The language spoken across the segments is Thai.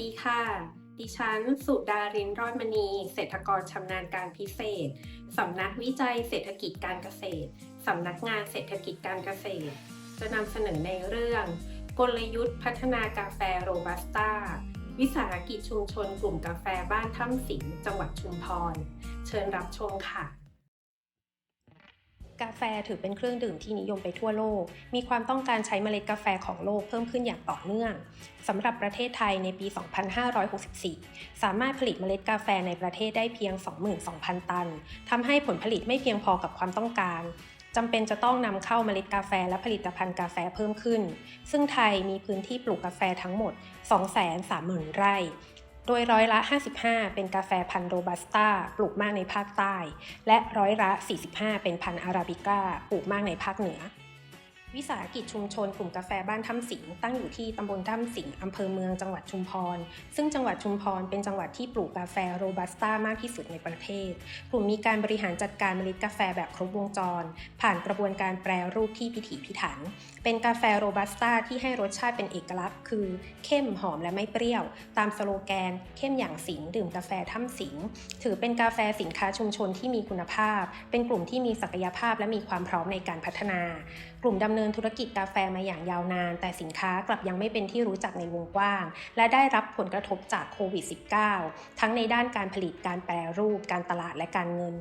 ดีค่ะ ดิฉัน สุดารินรอดมณี เศรษฐกรชำนาญการพิเศษ สำนักวิจัยเศรษฐกิจการเกษตร สำนักงานเศรษฐกิจการเกษตร จะนำเสนอในเรื่อง กลยุทธ์พัฒนากาแฟโรบัสต้า วิสาหกิจชุมชนกลุ่มกาแฟบ้านถ้ำสิงห์จังหวัดชุมพร เชิญรับชมค่ะ กาแฟถือเป็นเครื่องดื่มที่นิยมไปทั่วโลก มีความต้องการใช้เมล็ดกาแฟของโลกเพิ่มขึ้นอย่างต่อเนื่องสำหรับประเทศไทยในปี 2564 สามารถผลิตเมล็ดกาแฟในประเทศได้เพียง 22,000 ตันทำให้ผลผลิตไม่เพียงพอกับความต้องการจำเป็นจะต้องนำเข้าเมล็ดกาแฟและผลิตภัณฑ์กาแฟเพิ่มขึ้น ซึ่งไทยมีพื้นที่ปลูกกาแฟทั้งหมด 230,000 ไร่ โดยร้อยละ 55 เป็นกาแฟพันธุ์โรบัสต้าปลูกมากในภาคใต้ และร้อยละ 45 เป็นพันธุ์อาราบิก้าปลูกมากในภาคเหนือ วิสาหกิจชุมชนกลุ่มกาแฟบ้านถ้ำสิงตั้งอยู่ที่ตำบลถ้ำสิงอำเภอเมืองจังหวัดชุมพร ซึ่งจังหวัดชุมพรเป็นจังหวัดที่ปลูกกาแฟโรบัสต้ามากที่สุดในประเทศ กลุ่มมีการบริหารจัดการเมล็ดกาแฟแบบครบวงจร ผ่านกระบวนการแปรรูปที่พิถีพิถัน เป็นกาแฟโรบัสต้าที่ให้รสชาติเป็นเอกลักษณ์ คือ เข้มหอมและไม่เปรี้ยว ตามสโลแกน เข้มอย่างสิงดื่มกาแฟถ้ำสิงถือเป็นกาแฟสินค้าชุมชนที่มีคุณภาพ เป็นกลุ่มที่มีศักยภาพและมีความพร้อมในการพัฒนากลุ่มดำเนินธุรกิจกาแฟมาอย่างยาวนาน แต่สินค้ากลับยังไม่เป็นที่รู้จักในวงกว้าง และได้รับผลกระทบจากโควิด -19 ทั้งในด้านการผลิตการแปรรูป การตลาดและการเงิน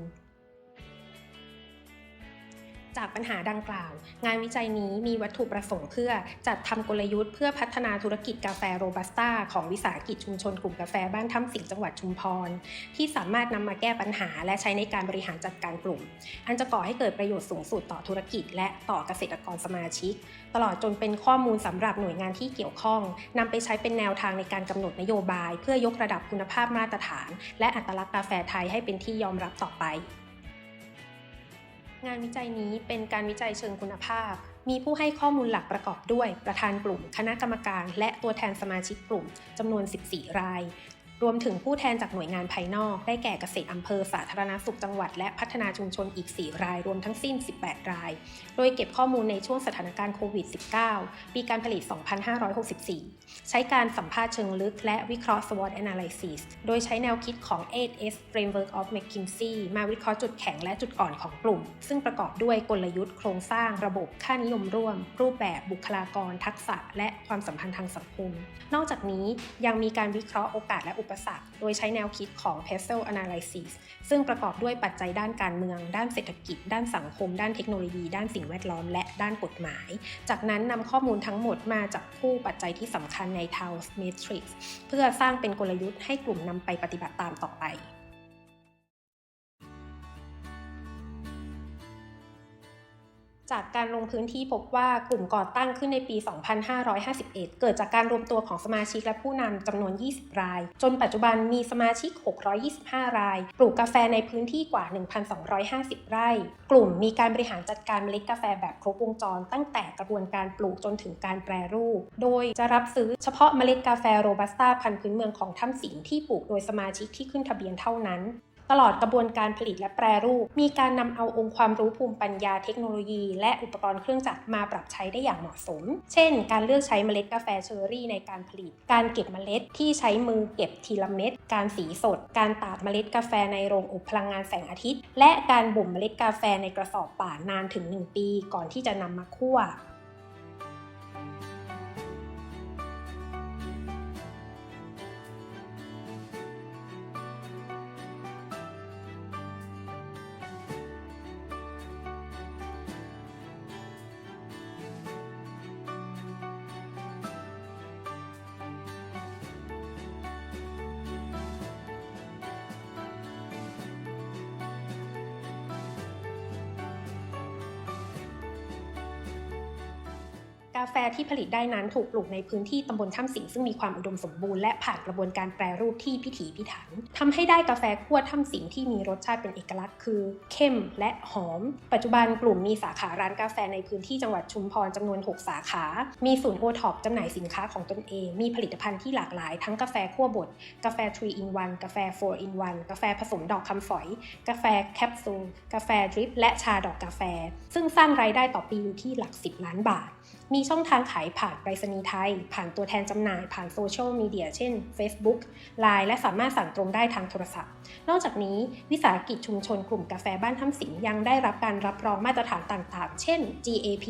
จากปัญหาดังกล่าว งานวิจัยนี้มีวัตถุประสงค์เพื่อจัดทำกลยุทธ์เพื่อพัฒนาธุรกิจกาแฟโรบัสต้าของวิสาหกิจชุมชนกลุ่มกาแฟบ้านถ้ำสิงจังหวัดชุมพร ที่สามารถนำมาแก้ปัญหาและใช้ในการบริหารจัดการกลุ่ม อันจะก่อให้เกิดประโยชน์สูงสุดต่อธุรกิจ และต่อเกษตรกรสมาชิก ตลอดจนเป็นข้อมูลสำหรับหน่วยงานที่เกี่ยวข้องนำไปใช้เป็นแนวทางในการกำหนดนโยบาย เพื่อยกระดับคุณภาพมาตรฐาน และอัตลักษณ์กาแฟไทยให้เป็นที่ยอมรับต่อไป งานวิจัยนี้เป็นการวิจัยเชิงคุณภาพ มีผู้ให้ข้อมูลหลักประกอบด้วย ประธานกลุ่ม คณะกรรมการ และตัวแทนสมาชิกกลุ่มจำนวน 14 ราย รวมถึงผู้แทนจากหน่วยงานภายนอก ได้แก่เกษตรอำเภอสาธารณสุขจังหวัดและพัฒนาชุมชนอีก 4 ราย รวมทั้งสิ้น 18 ราย โดยเก็บข้อมูลในช่วงสถานการณ์โควิด -19 ปีการผลิต 2564 ใช้การสัมภาษณ์เชิงลึกและวิเคราะห์ SWOT analysis โดยใช้แนวคิดของ 8S Framework of McKinsey มาวิเคราะห์จุดแข็งและจุดอ่อนของกลุ่ม ซึ่งประกอบด้วยกลยุทธ์โครงสร้างระบบค่านิยมร่วม รูปแบบบุคลากร ทักษะ และความสัมพันธ์ทางสังคม นอกจากนี้ยังมีการวิเคราะห์โอกาสและอุปสรรค โดยใช้แนวคิดของ PESTEL Analysis ซึ่งประกอบด้วยปัจจัยด้านการเมือง ด้านเศรษฐกิจ ด้านสังคม ด้านเทคโนโลยี ด้านสิ่งแวดล้อม และด้านกฎหมาย จากนั้นนำข้อมูลทั้งหมดมาจับคู่ปัจจัยที่สำคัญใน Taos Matrix เพื่อสร้างเป็นกลยุทธ์ให้กลุ่มนำไปปฏิบัติตามต่อไป จากการลงพื้นที่พบว่ากลุ่มก่อตั้งขึ้นในปี 2551 เกิดจากการรวมตัวของสมาชิกและผู้นำจำนวน 20 ราย จนปัจจุบันมีสมาชิก 625 ราย ปลูกกาแฟในพื้นที่กว่า 1,250 ไร่ กลุ่มมีการบริหารจัดการเมล็ดกาแฟแบบครบวงจร ตั้งแต่กระบวนการปลูกจนถึงการแปรรูป โดยจะรับซื้อเฉพาะเมล็ดกาแฟโรบัสต้าพันธุ์พื้นเมืองของถ้ำสิงที่ปลูกโดยสมาชิกที่ขึ้นทะเบียนเท่านั้น ตลอดกระบวนการผลิตและแปรรูป มีการนำเอาองค์ความรู้ภูมิปัญญาเทคโนโลยี และอุปกรณ์เครื่องจักรมาปรับใช้ได้อย่างเหมาะสม เช่น การเลือกใช้เมล็ดกาแฟเชอร์รี่ในการผลิต การเก็บเมล็ดที่ใช้มือเก็บทีละเม็ด การสีสด การตากเมล็ดกาแฟในโรงอบพลังงานแสงอาทิตย์ และการบ่มเมล็ดกาแฟในกระสอบป่านานถึง 1 ปี ก่อนที่จะนำมาคั่ว กาแฟที่ผลิตได้นั้นถูกปลูกในพื้นที่ตำบลถ้ำสิงซึ่งมีความอุดมสมบูรณ์และผ่านกระบวนการแปรรูปที่พิถีพิถันทำให้ได้กาแฟคั่วถ้ำสิงที่มีรสชาติเป็นเอกลักษณ์คือ เข้มและหอม ปัจจุบันกลุ่มมีสาขาร้านกาแฟในพื้นที่จังหวัดชุมพรจำนวน 6 สาขา มีศูนย์โอท็อปจำหน่ายสินค้าของตนเอง มีผลิตภัณฑ์ที่หลากหลาย ทั้งกาแฟคั่วบด กาแฟ3 in 1 กาแฟ4 in 1 กาแฟผสมดอกคำฝอย กาแฟแคปซูล กาแฟดริป และชาดอกกาแฟ ซึ่งสร้างรายได้ต่อปีอยู่ที่หลัก 10 ล้านบาท มีช่องทางขายผ่านไปรษณีย์ไทย ผ่านตัวแทนจำหน่าย ผ่านโซเชียลมีเดียเช่น Facebook Line และสามารถสั่งตรงได้ทางโทรศัพท์ นอกจากนี้วิสาหกิจชุมชนกลุ่มกาแฟบ้านถ้ำสิงห์ยังได้รับการรับรองมาตรฐานต่างๆ เช่น GAP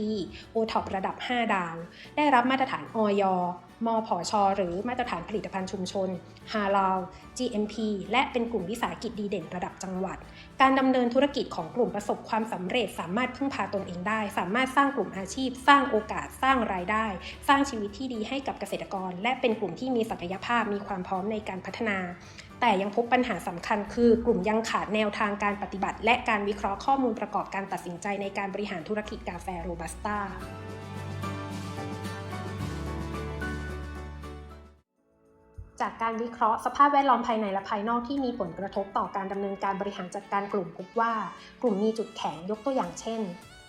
OTOP ระดับ 5 ดาว ได้รับมาตรฐานออย มผช หรือมาตรฐานผลิตภัณฑ์ชุมชนฮาลาล GMP และเป็นกลุ่มวิสาหกิจดีเด่นระดับจังหวัด การดำเนินธุรกิจของกลุ่มประสบความสำเร็จ สามารถพึ่งพาตนเองได้ สามารถสร้างกลุ่มอาชีพ สร้างโอกาสสร้างรายได้ สร้างชีวิตที่ดีให้กับเกษตรกร และเป็นกลุ่มที่มีศักยภาพมีความพร้อมในการพัฒนาแต่ยังพบปัญหาสำคัญคือกลุ่มยังขาดแนวทางการปฏิบัติ และการวิเคราะห์ข้อมูลประกอบการตัดสินใจในการบริหารธุรกิจกาแฟโรบัสต้า จากการวิเคราะห์สภาพแวดล้อมภายในและภายนอกที่มีผลกระทบต่อการดำเนินการบริหารจัดการกลุ่มพบว่า กลุ่มมีจุดแข็งยกตัวอย่างเช่น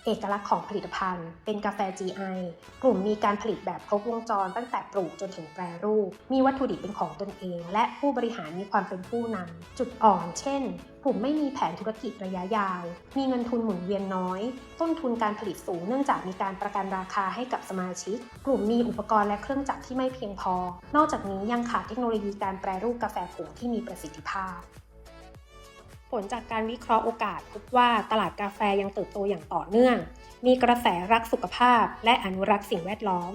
เอกลักษณ์ของผลิตภัณฑ์ เป็นกาแฟ GI กลุ่มมีการผลิตแบบครบวงจร ตั้งแต่ปลูกจนถึงแปรรูป มีวัตถุดิบเป็นของตนเอง และผู้บริหารมีความเป็นผู้นำจุดอ่อน เช่น กลุ่มไม่มีแผนธุรกิจระยะยาว มีเงินทุนหมุนเวียนน้อย ต้นทุนการผลิตสูงเนื่องจากมีการประกันราคาให้กับสมาชิก กลุ่มมีอุปกรณ์และเครื่องจักรที่ไม่เพียงพอ นอกจากนี้ยังขาดเทคโนโลยีการแปรรูปกาแฟผงที่มีประสิทธิภาพ ผลจากการวิเคราะห์โอกาสพบว่าตลาดกาแฟยังเติบโตอย่างต่อเนื่อง มีกระแสรักสุขภาพ และอนุรักษ์สิ่งแวดล้อม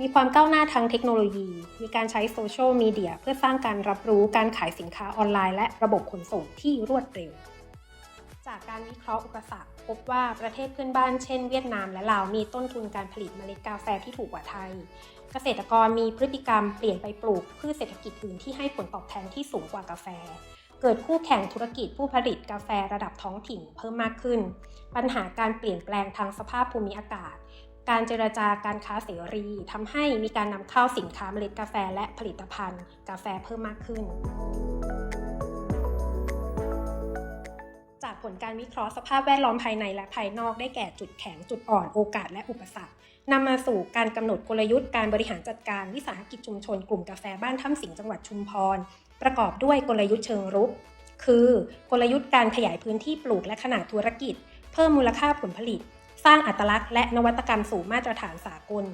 มีความก้าวหน้าทางเทคโนโลยี มีการใช้โซเชียลมีเดียเพื่อสร้างการรับรู้การขายสินค้าออนไลน์และระบบขนส่งที่รวดเร็ว จากการวิเคราะห์อุปสรรคพบว่าประเทศเพื่อนบ้านเช่นเวียดนามและลาวมีต้นทุนการผลิตเมล็ดกาแฟที่ถูกกว่าไทย เกษตรกรมีพฤติกรรมเปลี่ยนไปปลูกพืชเศรษฐกิจอื่นที่ให้ผลตอบแทนที่สูงกว่ากาแฟ เกิดคู่แข่งธุรกิจผู้ผลิตกาแฟระดับท้องถิ่นเพิ่มมากขึ้น ปัญหาการเปลี่ยนแปลงทางสภาพภูมิอากาศ การเจรจาการค้าเสรีทำให้มีการนำเข้าสินค้าเมล็ดกาแฟและผลิตภัณฑ์ กาแฟเพิ่มมากขึ้น จากผลการวิเคราะห์สภาพแวดล้อมภายในและภายนอกได้แก่จุดแข็งจุดอ่อนโอกาสและอุปสรรคนำมาสู่การกำหนดกลยุทธ์การบริหารจัดการวิสาหกิจชุมชนกลุ่มกาแฟบ้านถ้ำสิงห์จังหวัดชุมพร ประกอบด้วยกลยุทธ์เชิงรุก คือกลยุทธ์การขยายพื้นที่ปลูกและขนาดธุรกิจ เพิ่มมูลค่าผลผลิต สร้างอัตลักษณ์และนวัตกรรมสู่มาตรฐานสากล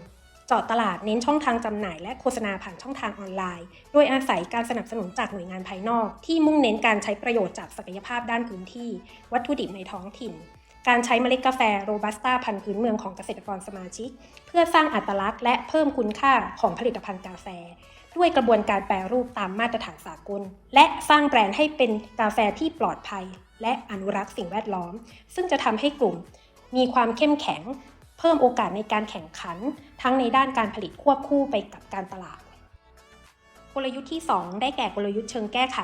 เจาะตลาดเน้นช่องทางจำหน่ายและโฆษณาผ่านช่องทางออนไลน์ โดยอาศัยการสนับสนุนจากหน่วยงานภายนอก ที่มุ่งเน้นการใช้ประโยชน์จากศักยภาพด้านพื้นที่ วัตถุดิบในท้องถิ่นการใช้เมล็ดกาแฟโรบัสต้าพันธุ์พื้นเมืองของเกษตรกรสมาชิก เพื่อสร้างอัตลักษณ์และเพิ่มคุณค่าของผลิตภัณฑ์กาแฟ ด้วยกระบวนการแปรรูปตามมาตรฐานสากล และสร้างแบรนด์ให้เป็นกาแฟที่ปลอดภัย และอนุรักษ์สิ่งแวดล้อม ซึ่งจะทำให้กลุ่ม มีความเข้มแข็ง เพิ่มโอกาสในการแข่งขัน ทั้งในด้านการผลิตควบคู่ไปกับการตลาด กลยุทธ์ที่ 2 ได้แก่กลยุทธ์เชิงแก้ไข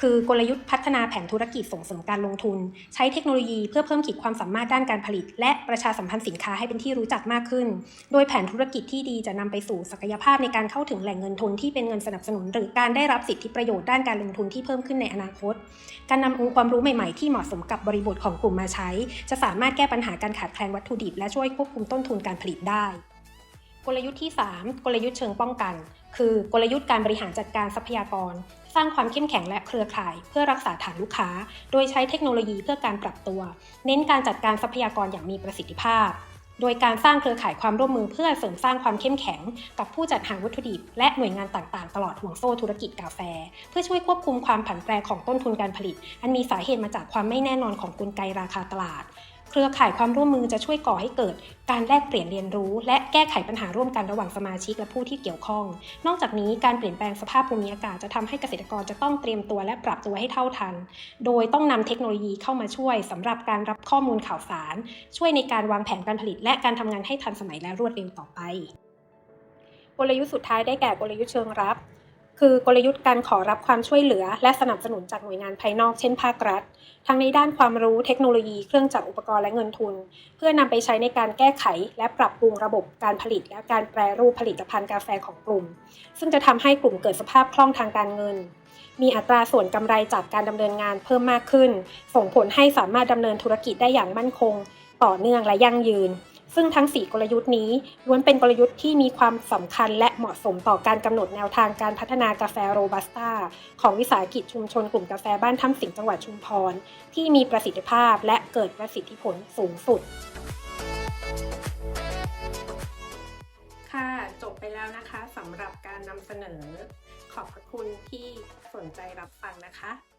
คือกลยุทธ์พัฒนาแผนธุรกิจส่งเสริมการลงทุน ใช้เทคโนโลยีเพื่อเพิ่มขีดความสามารถด้านการผลิต และประชาสัมพันธ์สินค้าให้เป็นที่รู้จักมากขึ้น โดยแผนธุรกิจที่ดีจะนำไปสู่ศักยภาพในการเข้าถึงแหล่งเงินทุนที่เป็นเงินสนับสนุน หรือการได้รับสิทธิประโยชน์ด้านการลงทุนที่เพิ่มขึ้นในอนาคต การนำองค์ความรู้ใหม่ๆที่เหมาะสมกับบริบทของกลุ่มมาใช้ จะสามารถแก้ปัญหาการขาดแคลนวัตถุดิบ และช่วยควบคุมต้นทุนการผลิตได้ กลยุทธ์ที่ 3 กลยุทธ์เชิงป้องกัน คือกลยุทธ์การบริหารจัดการทรัพยากร สร้างความเข้มแข็งและเครือข่าย เพื่อรักษาฐานลูกค้า โดยใช้เทคโนโลยีเพื่อการปรับตัว เน้นการจัดการทรัพยากรอย่างมีประสิทธิภาพ โดยการสร้างเครือข่ายความร่วมมือเพื่อเสริมสร้างความเข้มแข็ง กับผู้จัดหาวัตถุดิบ และหน่วยงานต่างๆ ตลอดห่วงโซ่ธุรกิจกาแฟ เพื่อช่วยควบคุมความผันแปรของต้นทุนการผลิต อันมีสาเหตุมาจากความไม่แน่นอนของกลไกราคาตลาด เครือข่ายความร่วมมือจะช่วยก่อให้เกิด การแลกเปลี่ยนเรียนรู้ และแก้ไขปัญหาร่วมกันระหว่างสมาชิกและผู้ที่เกี่ยวข้อง นอกจากนี้การเปลี่ยนแปลงสภาพภูมิอากาศจะทำให้เกษตรกรจะต้องเตรียมตัวและปรับตัวให้เท่าทัน โดยต้องนำเทคโนโลยีเข้ามาช่วยสำหรับการรับข้อมูลข่าวสาร ช่วยในการวางแผนการผลิต และการทำงานให้ทันสมัยและรวดเร็วต่อไป กลยุทธ์สุดท้ายได้แก่กลยุทธ์เชิงรับ คือกลยุทธ์การขอรับความช่วยเหลือ และสนับสนุนจากหน่วยงานภายนอกเช่นภาครัฐ ทั้งในด้านความรู้เทคโนโลยีเครื่องจักรอุปกรณ์และเงินทุน เพื่อนำไปใช้ในการแก้ไข และปรับปรุงระบบการผลิต และการแปรรูปผลิตภัณฑ์กาแฟของกลุ่ม ซึ่งจะทำให้กลุ่มเกิดสภาพคล่องทางการเงิน มีอัตราส่วนกำไรจากการดำเนินงานเพิ่มมากขึ้น ส่งผลให้สามารถดำเนินธุรกิจได้อย่างมั่นคง ต่อเนื่องและยั่งยืน ซึ่งทั้ง 4 กลยุทธ์นี้ล้วนเป็นกลยุทธ์ที่มีความสำคัญและเหมาะสมต่อการกำหนดแนวทางการพัฒนากาแฟโรบัสต้าของวิสาหกิจชุมชนกลุ่มกาแฟบ้านถ้ำสิงห์จังหวัดชุมพร ที่มีประสิทธิภาพและเกิดประสิทธิผลสูงสุด ค่ะ จบไปแล้วนะคะสำหรับการนำเสนอ ขอบพระคุณที่สนใจรับฟังนะคะ